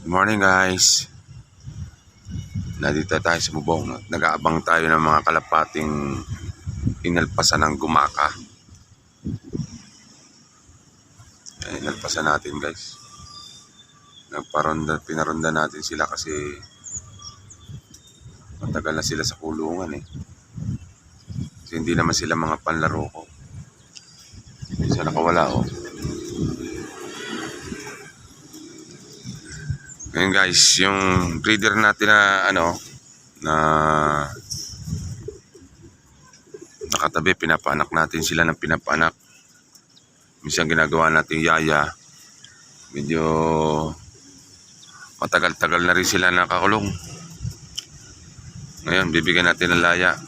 Good morning guys. Nandito tayo sa bubong. Nag-aabang tayo ng mga kalapating inalpasan ng gumaka. Ayan, inalpasan natin guys. Nagparonda, pinaronda natin sila kasi matagal na sila sa kulungan eh. Kasi hindi naman sila mga panlaro ko. Isa nakawala oh. Ngayon guys, yung breeder natin na ano na nakatabi, pinapanak natin sila ng pinapanak. Minsan ginagawa natin yaya. Medyo matagal-tagal na rin sila nakakulong. Ngayon, bibigyan natin ng laya.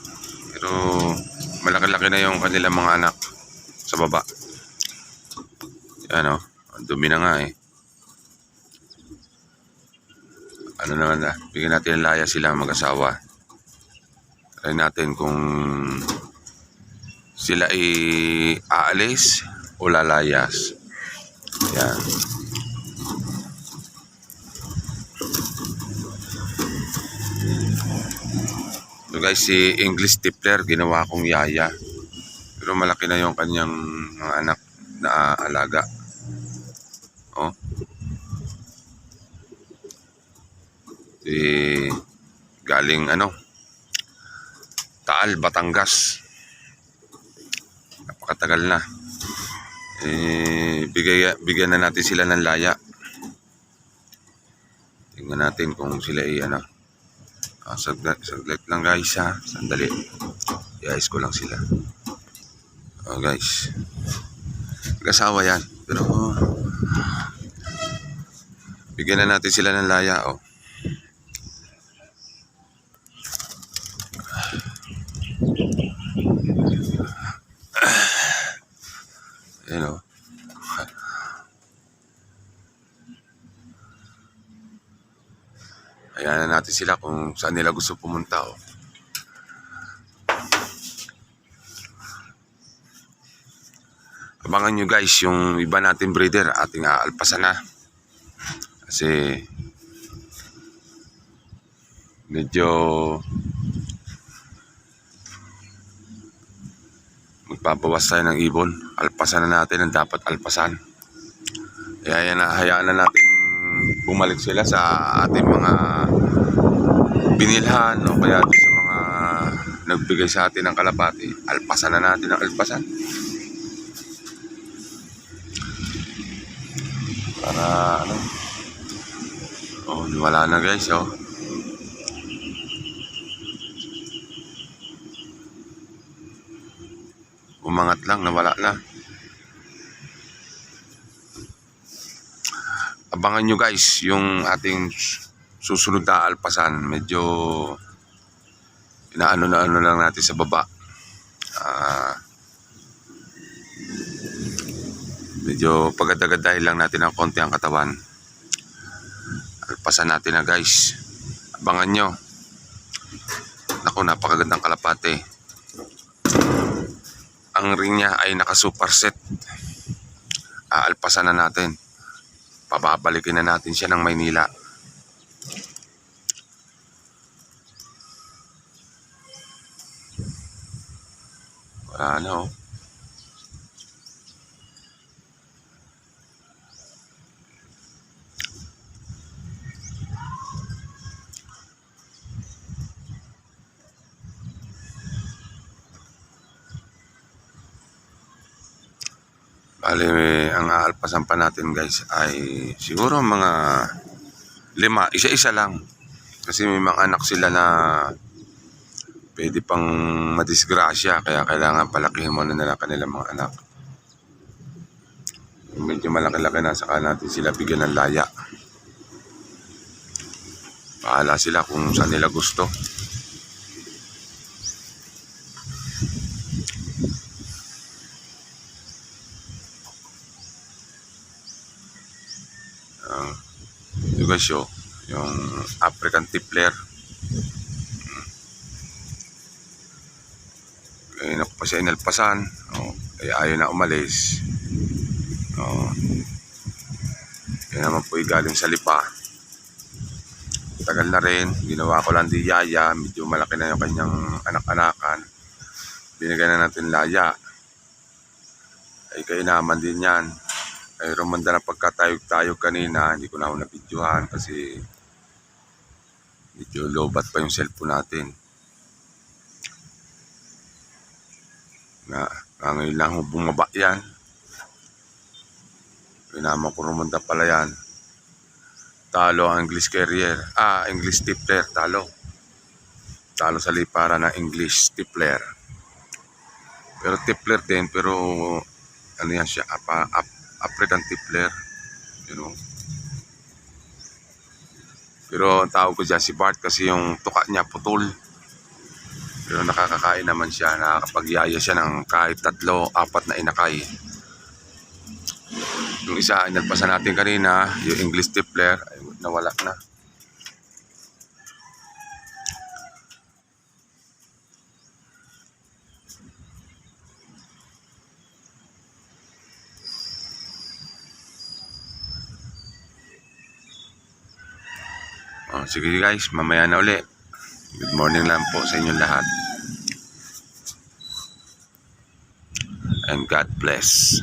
Pero malaki-laki na yung kanilang mga anak sa baba. Yan o, ang dumi na nga eh. Ano naman na, bigyan natin ng laya sila mag-asawa. Try natin kung sila ay aalis o lalayas. Yan. So guys, si English Tippler, ginawa kong yaya. Pero malaki na yung kanyang mga anak na alaga. Oh. Eh, galing ano Taal, Batangas. Napakatagal na. Eh, bigay, bigyan na natin sila ng laya. Tingnan natin kung sila ay ano ah, saglit, saglit lang guys ha. Sandali. I-ayos ko lang sila. Oh guys. Nag-asawa yan. Pero bigyan na natin sila ng laya oh Ayan o. Ayan na natin sila kung saan nila gusto pumunta o. Abangan nyo guys yung iba natin breeder ating aalpasan na. Kasi medyo magpapawas tayo ng ibon. Alpasan na natin ang dapat alpasan. Kaya yan na, hayaan na natin bumalik sila sa ating mga binilhan o kaya sa mga nagbigay sa atin ng kalapati. Alpasan na natin ang alpasan. Para ano. Oh, wala na guys, oh. Umangat lang, nawala na. Abangan nyo guys, yung ating susunod na alpasan. Medyo inaano na ano lang natin sa baba. Ah, medyo pagadagadahil lang natin ng konti ang katawan. Alpasan natin na guys. Abangan nyo. Naku, napakagandang kalapate ang ring niya ay naka super set aalpasan na natin. Pababalikin na natin siya ng Maynila. Wala na oh Bali, ang aalpasan pa natin guys ay siguro mga lima, isa-isa lang. Kasi may mga anak sila na pwede pang madisgrasya kaya kailangan palakihin muna nila kanilang mga anak. Medyo malaki-laki na saka natin sila bigyan ng laya. Bahala sila kung saan nila gusto. Yung guys yo, yung African Tippler. Na pa siya inalpasan. Oh, kaya ayaw na umalis. Oh. Kaya naman po galing sa lipa. tagal na rin. Ginawa ko lang di yaya. Medyo malaki na yung kanyang anak-anakan. Binigyan na natin laya. Ay kayo naman din yan. Ay rumanda na pagkatayog-tayog kanina. Hindi ko na ako nabidyohan kasi medyo lobat pa yung cellphone natin. Na, na ngayon lang bumaba yan. Pinama ko rumanda pala yan. Talo ang English carrier. Ah, English tipler. Talo. Talo sa lipara na English tipler. Pero tipler din. Pero ano yan siya? Apa, ap, African tipler. You know. Pero ang tawag ko dyan si Bart kasi yung tuka niya putol. Pero nakakakain naman siya. Nakakapagyaya siya ng kahit tatlo, apat na inakay. Yung isa, inalpasan natin kanina, yung English Tippler, nawala na. Oh, sige guys, mamaya na uli. Good morning lang po sa inyong lahat. And God bless.